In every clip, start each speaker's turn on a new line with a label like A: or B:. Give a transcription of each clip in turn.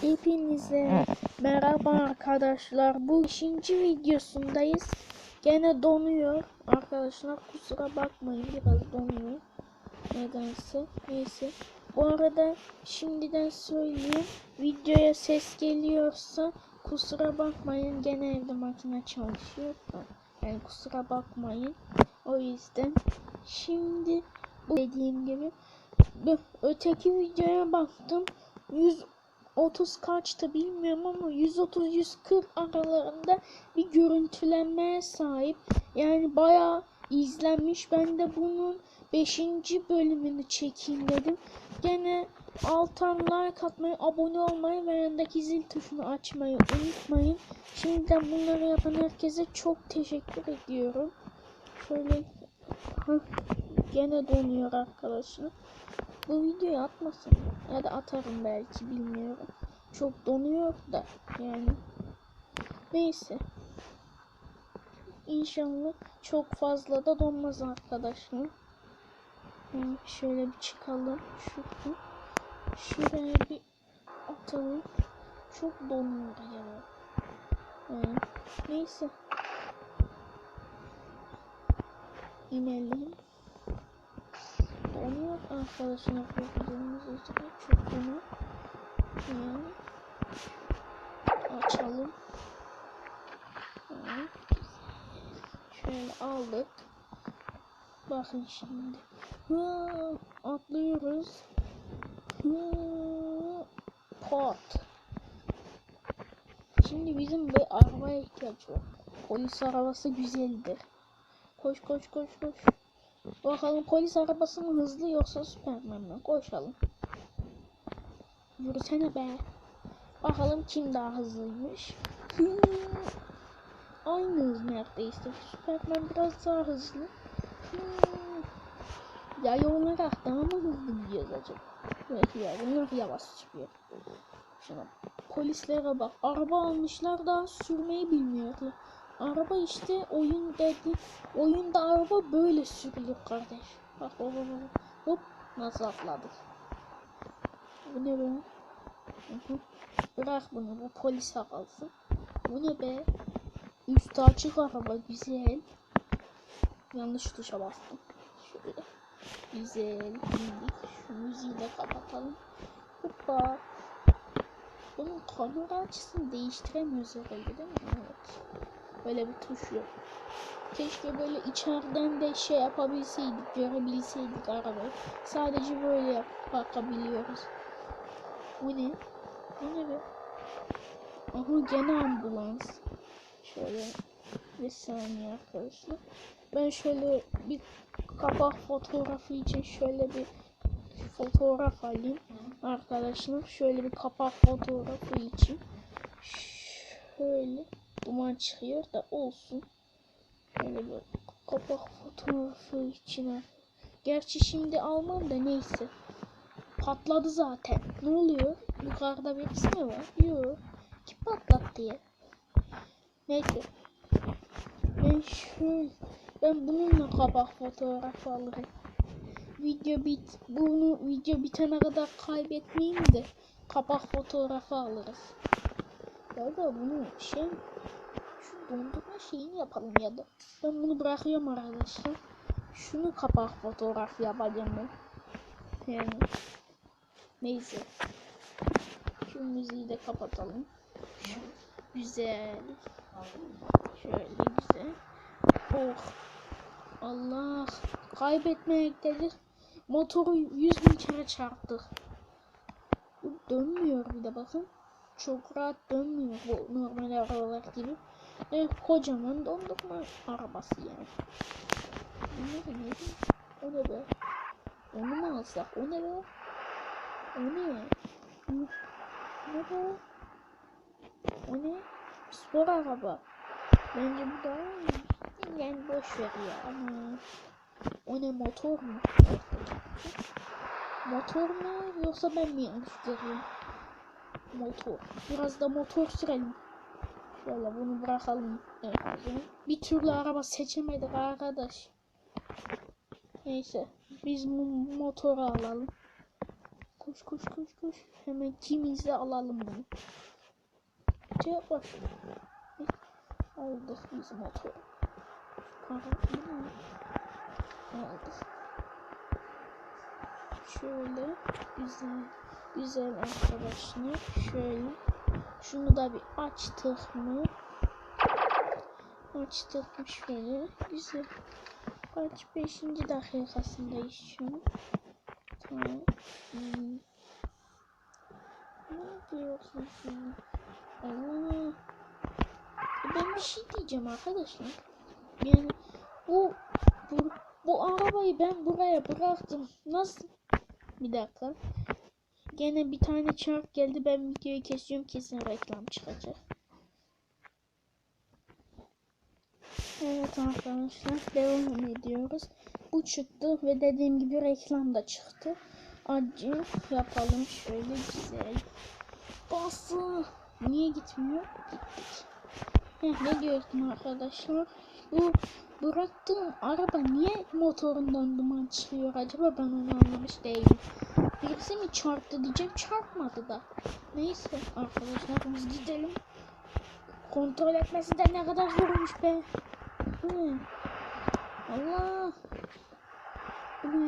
A: Hepinize merhaba arkadaşlar. Bu 5. videosundayız. Gene donuyor. Arkadaşlar kusura bakmayın biraz donuyor. Nedense. Neyse. Bu arada şimdiden söyleyeyim. Videoya ses geliyorsa kusura bakmayın. Gene evde makine çalışıyor. Yani kusura bakmayın. O yüzden şimdi bu dediğim gibi öteki videoya baktım. 130 kaçtı bilmiyorum ama 130-140 aralarında bir görüntülenmeye sahip. Yani bayağı izlenmiş. Ben de bunun 5. bölümünü çekeyim dedim. Gene alttan like atmayı, abone olmayı ve yanındaki zil tuşunu açmayı unutmayın. Şimdiden bunları yapan herkese çok teşekkür ediyorum. Şöyle gene donuyor arkadaşlar. Bu videoyu atmasın ya da atarım belki bilmiyorum. Çok donuyor da yani. Neyse. İnşallah çok fazla da donmaz arkadaşlar. Şöyle bir çıkalım. Şuradan. Şuraya bir atalım. Çok donuyor ya. Yani, neyse. İnelim. Donuyor arkadaşlar gördüğünüz üzere çok donuyor. Yani açalım. Evet. Şöyle aldık. Bakın şimdi. Hı, atlıyoruz. Hı, Pot. Şimdi bizim bir arabaya ihtiyaç var. Polis arabası güzeldir. Koş koş koş koş. Bakalım polis arabası mı hızlı yoksa Superman mi? Koşalım. Yürüsene be. Bakalım kim daha hızlıymış. Hmm. Aynı hız neredeyse. Superman biraz daha hızlı. Hmm. Yay olarak daha mı hızlı gidiyoruz acaba? Evet ya bunlar yavaş çıkıyor. Şuna polislere bak. Araba almışlar daha sürmeyi bilmiyorlar. Araba işte oyun dedi. Oyunda araba böyle sürülür kardeş. Bak hop hop hop. Hop nasıl atladık. Bu ne be? Bırak bunu bu polise kalsın. Bu ne be? Üstü açık araba güzel. Yanlış tuşa bastım. Şöyle. Güzel. Bindik. Şu müziği de kapatalım. Hoppa. Bunun kamera açısını değiştiremiyoruz herhalde değil mi? Evet. Böyle bir tuş yok. Keşke böyle içeriden de şey yapabilseydik, görebilseydik arabayı. Sadece böyle yap bakabiliyoruz. Bu ne? Bu ne be? Aha gene ambulans. Şöyle bir saniye arkadaşlar. Ben şöyle bir kapak fotoğrafı için şöyle bir fotoğraf alayım arkadaşlar. Şöyle bir kapak fotoğrafı için. Şöyle duman çıkıyor da olsun. Şöyle bir kapak fotoğrafı için. Gerçi şimdi almam da neyse. Patladı zaten. Ne oluyor? Yukarıda birisi mi var? Yok. Kim patlattı ya? Neyse. Ben şöyle ben bununla kapak fotoğrafı alırım. Video bit bunu video bitene kadar kaybetmeyeyim de kapak fotoğrafı alırız. Ya da bunu şey şu dondurma şeyini yapalım ya da ben bunu bırakıyorum arkadaşlar. Şunu kapak fotoğrafı yapacağım ben. Yani neyse. Şu müziği de kapatalım. Şu güzel. Şöyle güzel. Oh. Allah. Kaybetmektedir. Motoru yüz bin kere çarptık. Dönmüyor bir de bakın. Çok rahat dönmüyor bu normal arabalar gibi. Ve kocaman dondurma arabası yani. Bu ne, ne? O ne be? Onu mu alsak? O ne be? O ne? Ne be? O ne? Spor araba. Bence bu daha iyi. Yani boş ver ya ama o ne motor mu? Motor mu yoksa ben mi yanlış görüyorum? Motor. Biraz da motor sürelim. Şöyle bunu bırakalım. Bir türlü araba seçemedik arkadaş. Neyse biz motoru alalım. Koş koş koş koş. Hemen kimizle alalım bunu. Şey bak. Aldık biz motoru. Aldık. Şöyle güzel güzel arkadaşlar. Şöyle şunu da bir açtık mı? Açtık mı şöyle güzel. Kaç beşinci dakikasındayız şu an. Tamam. Hmm. Ne yapıyorsun sen? Allah. Ben bir şey diyeceğim arkadaşlar. Yani bu bu, bu arabayı ben buraya bıraktım. Nasıl? Bir dakika. Gene bir tane çark geldi. Ben videoyu kesiyorum. Kesin reklam çıkacak. Evet arkadaşlar devam ediyoruz. Bu çıktı ve dediğim gibi reklam da çıktı. Acı yapalım şöyle güzel. Bası. Niye gitmiyor? Gittik. Heh, ne diyordum arkadaşlar? Bu bıraktığım araba niye motorundan duman çıkıyor acaba ben onu anlamış değilim. Birisi mi çarptı diyeceğim çarpmadı da. Neyse arkadaşlar biz gidelim. Kontrol etmesi de ne kadar zormuş be. Hı. Allah. Bu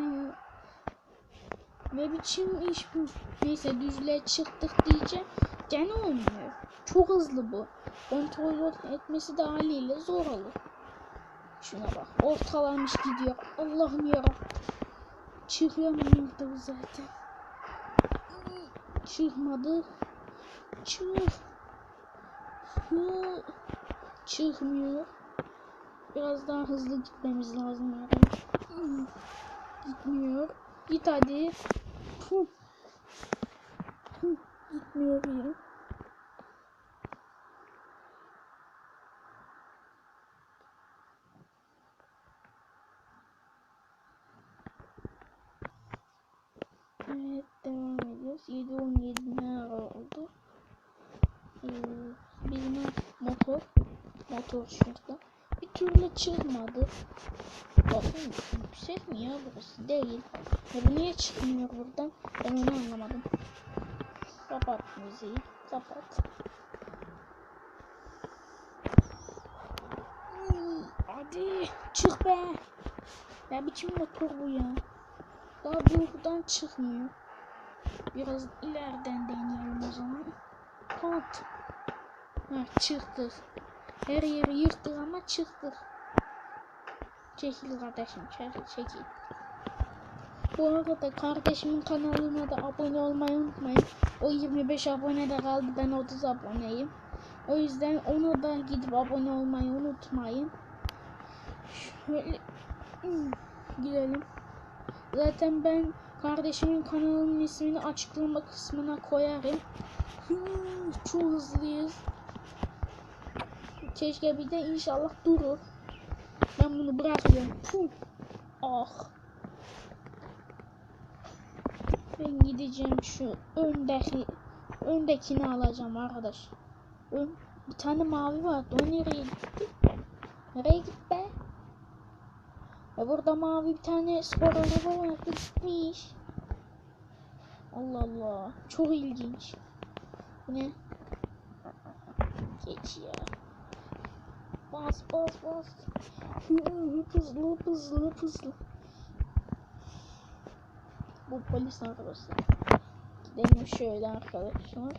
A: ne biçim iş bu? Neyse düzlüğe çıktık diyeceğim. Gene olmuyor. Çok hızlı bu. Kontrol etmesi de haliyle zor olur. Şuna bak. Ortalamış gidiyor. Allah'ım yarabbim. Çıkıyor mu bu zaten? Çıkmadı. Çık. Hı. Çıkmıyor. Biraz daha hızlı gitmemiz lazım. Hı. Gitmiyor. Git hadi. Gitmiyor ya. Evet devam ediyoruz. 7 17 ne ara oldu? Ee, bizim motor şurada. Bir türlü çıkmadı. Bakın yüksek mi ya burası? Değil. Ya niye çıkmıyor buradan? Ben onu anlamadım. Kapat müziği. Kapat. Hmm, Hadi çık be. Ne biçim motor bu ya? Daha buradan çıkmıyor. Biraz ileriden deneyelim o zaman. Pat. Ha çıktık. Her yeri yırttık ama çıktık. Çekil kardeşim çekil. Bu arada kardeşimin kanalına da abone olmayı unutmayın. O 25 abone de kaldı ben 30 aboneyim. O yüzden ona da gidip abone olmayı unutmayın. Şöyle hmm, gidelim. Zaten ben kardeşimin kanalının ismini açıklama kısmına koyarım. Hmm, çok hızlıyız. Keşke bir de inşallah durur. Ben bunu bırakıyorum. Puh. Ah. Ben gideceğim şu öndeki öndekini alacağım arkadaş. Ön, bir tane mavi vardı. O nereye gitti? Nereye gitti be? E burada mavi bir tane spor araba vardı gitmiş. Allah Allah. Çok ilginç. Bu ne? Geç ya. Bas bas bas. hızlı hızlı hızlı. Bu polis arkadaşlar. Gidelim şöyle arkadaşlar.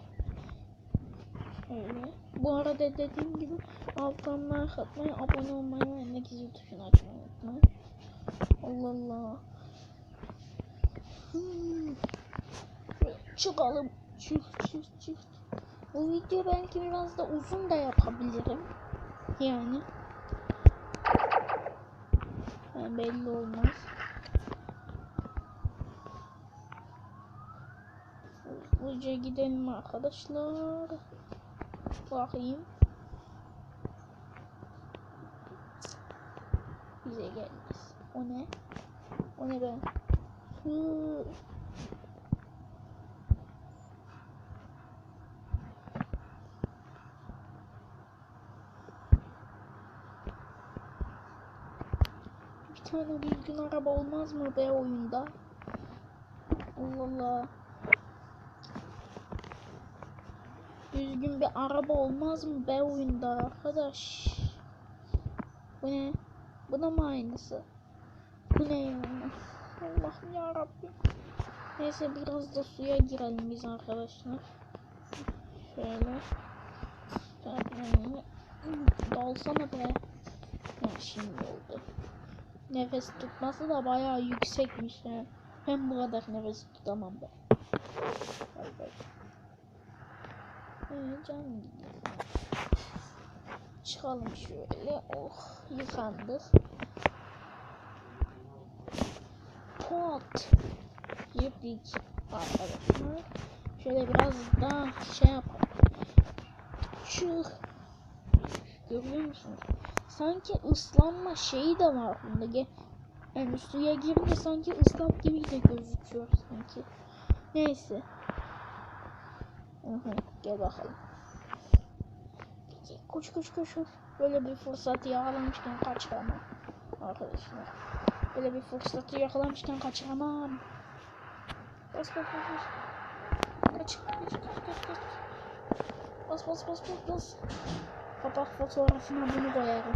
A: Şöyle. Bu arada dediğim gibi alttan like atmayı, abone olmayı ve endeki zil tuşunu açmayı unutmayın. Allah Allah. Hmm. Çıkalım. Çık çık çık. Bu video belki biraz da uzun da yapabilirim. Yani. yani belli olmaz. Hızlıca gidelim arkadaşlar. Bakayım. Bize gelmez. O ne? O ne ben? Hı. Bir tane düzgün araba olmaz mı be oyunda? Allah Allah. Düzgün bir araba olmaz mı be oyunda arkadaş? Bu ne? Bu da mı aynısı? Bu ne yani? Allah'ım ya Rabbim. Neyse biraz da suya girelim biz arkadaşlar. Şöyle. Dalsana be. Ha, şimdi oldu. Nefes tutması da bayağı yüksekmiş ya. Ben bu kadar nefes tutamam be. Vay vay. Ee, canım gidiyor. Çıkalım şöyle. Oh yıkandık. Pot. Girdik arkadaşlar. Şöyle biraz daha şey yapalım. Çık. Görüyor musunuz? Sanki ıslanma şeyi de var bunda. Yani suya girince sanki ıslak gibi de gözüküyor sanki. Neyse. Aha, gel bakalım. Peki, koş koş. koş. Böyle bir fırsatı yakalamışken kaçıramam. Arkadaşlar. Böyle bir fırsatı yakalamışken kaçıramam. Bas bas bas bas. Kaç kaç kaç kaç kaç. Bas bas bas bas bas. Kapak fotoğrafına bunu koyarım.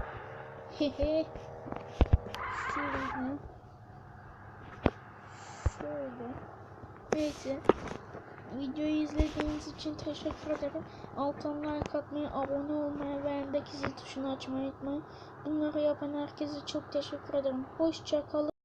A: Hehe. Şöyle. Şöyle. Neyse. Videoyu izlediğiniz için teşekkür ederim. Alttan like atmayı, abone olmayı ve yandaki zil tuşunu açmayı unutmayın. Bunları yapan herkese çok teşekkür ederim. Hoşça kalın.